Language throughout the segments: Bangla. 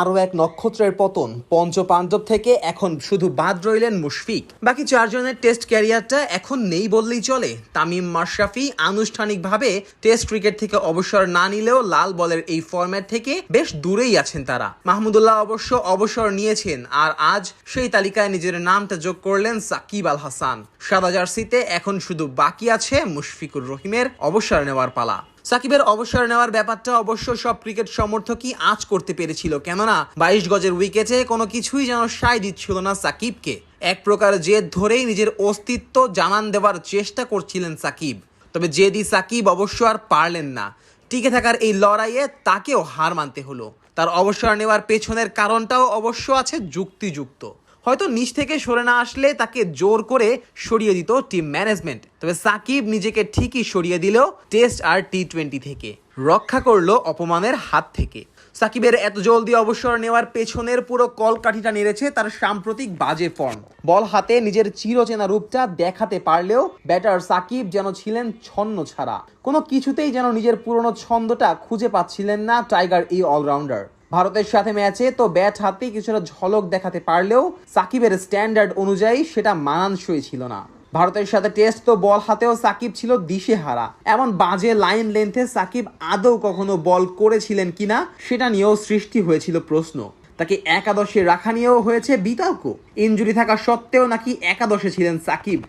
আরও এক নক্ষত্রের পতন। পঞ্চ পাণ্ডব থেকে এখন শুধু বাদ রইলেন মুশফিক। বাকি চারজনের টেস্ট ক্যারিয়ারটা এখন নেই বললেই চলে। তামিম মাশরাফি আনুষ্ঠানিকভাবে টেস্ট ক্রিকেট থেকে অবসর না নিলেও লাল বলের এই ফরম্যাট থেকে বেশ দূরেই আছেন তারা। মাহমুদুল্লাহ অবশ্য অবসর নিয়েছেন, আর আজ সেই তালিকায় নিজের নামটা যোগ করলেন সাকিব আল হাসান। সাদা জার্সিতে এখন শুধু বাকি আছে মুশফিকুর রহিমের অবসর নেওয়ার পালা। সাকিবের অবসর নেওয়ার ব্যাপারটা অবশ্য সব ক্রিকেট সমর্থকই আজ করতে পেরেছিল। কেননা, বাইশ গজের উইকেটে কোনো কিছুই যেন সায় দিচ্ছিল না সাকিবকে। এক প্রকার জেদ ধরেই নিজের অস্তিত্ব জানান দেওয়ার চেষ্টা করছিলেন সাকিব। তবে জেদি সাকিব অবশ্য আর পারলেন না। টিকে থাকার এই লড়াইয়ে তাকেও হার মানতে হলো। তার অবসর নেওয়ার পেছনের কারণটাও অবশ্য আছে যুক্তিযুক্ত। হয়তো নিচ থেকে সরে না আসলে তাকে জোর করে সরিয়ে দিত টিম ম্যানেজমেন্ট। তবে সাকিব নিজেকে ঠিকই সরিয়ে দিল টেস্ট আর টি টোয়েন্টি থেকে রক্ষা করল অপমানের হাত থেকে। সাকিবের এত জলদি অবসর নেওয়ার পেছনের পুরো কলকাঠিটা নেড়েছে তার সাম্প্রতিক বাজে ফর্ম বল হাতে নিজের চিরচেনা রূপটা দেখাতে পারলেও ব্যাটার সাকিব যেন ছিলেন ছন্ন ছাড়া। কোনো কিছুতেই যেন নিজের পুরনো ছন্দটা খুঁজে পাচ্ছিলেন না টাইগার এই অলরাউন্ডার ভারতের সাথে ম্যাচে, তো ব্যাট হাতে কিছুটা ঝলক দেখাতে পারলেও সাকিবের স্ট্যান্ডার্ড অনুযায়ী সেটা মানানসই ছিল না। ভারতের সাথে টেস্ট, তো বল হাতেও সাকিব ছিল দিশে হারা এমন বাজে লাইন লেন্থে সাকিব আদৌ কখনো বল করেছিলেন কিনা, সেটা নিয়েও সৃষ্টি হয়েছিল প্রশ্ন। তাকে একাদশে রাখা নিয়েও হয়েছে বিতর্ক। ইঞ্জুরি থাকা সত্ত্বেও নাকি একাদশে ছিলেন সাকিব,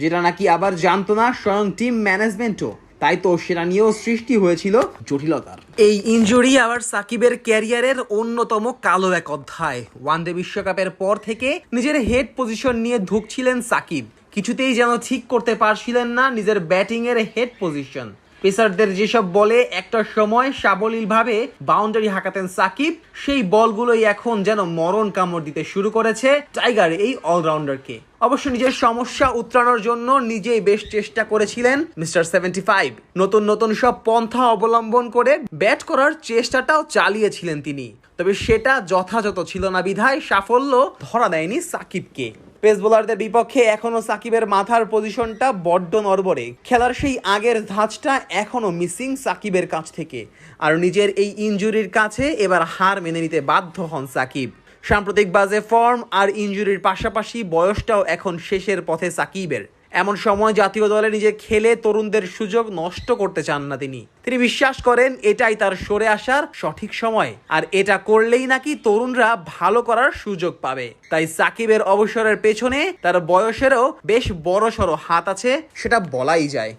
যেটা নাকি আবার জানতো না স্বয়ং টিম ম্যানেজমেন্টও। তাই তো সেটা নিয়েও সৃষ্টি হয়েছিল জটিলতার। এই ইঞ্জুরি আবার সাকিবের ক্যারিয়ারের অন্যতম কালো এক অধ্যায়। ওয়ানডে বিশ্বকাপের পর থেকে নিজের হেড পজিশন নিয়ে ধুকছিলেন সাকিব। কিছুতেই যেন ঠিক করতে পারছিলেন না নিজের ব্যাটিংয়ের হেড পজিশন। পেসারদের যেসব বলে একটা সময় সাবলীলভাবে বাউন্ডারি হাঁকাতেন সাকিব, সেই বলগুলোই এখন যেন মরণ কামড় দিতে শুরু করেছে টাইগার এই অলরাউন্ডারকে। অবশ্য নিজের সমস্যা উতরানোর জন্য নিজেই বেশ চেষ্টা করেছিলেন মিস্টার সেভেন্টি ফাইভ। নতুন নতুন সব পন্থা অবলম্বন করে ব্যাট করার চেষ্টাটাও চালিয়েছিলেন তিনি। তবে সেটা যথাযথ ছিল না বিধায় সাফল্য ধরা দেয়নি সাকিবকে। পেস বোলারদের বিপক্ষে এখনও সাকিবের মাথার পজিশনটা বড্ড নরবরে খেলার সেই আগের ধাঁচটা এখনও মিসিং সাকিবের কাছ থেকে। আর নিজের এই ইঞ্জুরির কাছে এবার হার মেনে নিতে বাধ্য হন সাকিব। সাম্প্রতিক বাজে ফর্ম আর ইঞ্জুরির পাশাপাশি বয়সটাও এখন শেষের পথে সাকিবের। এমন সময় জাতীয় দলে নিজে খেলে তরুণদের সুযোগ নষ্ট করতে চান না তিনি। তিনি বিশ্বাস করেন এটাই তার সরে আসার সঠিক সময়। আর এটা করলেই নাকি তরুণরা ভালো করার সুযোগ পাবে। তাই সাকিবের অবসরের পেছনে তার বয়সেরও বেশ বড়সড় হাত আছে, সেটা বলাই যায়।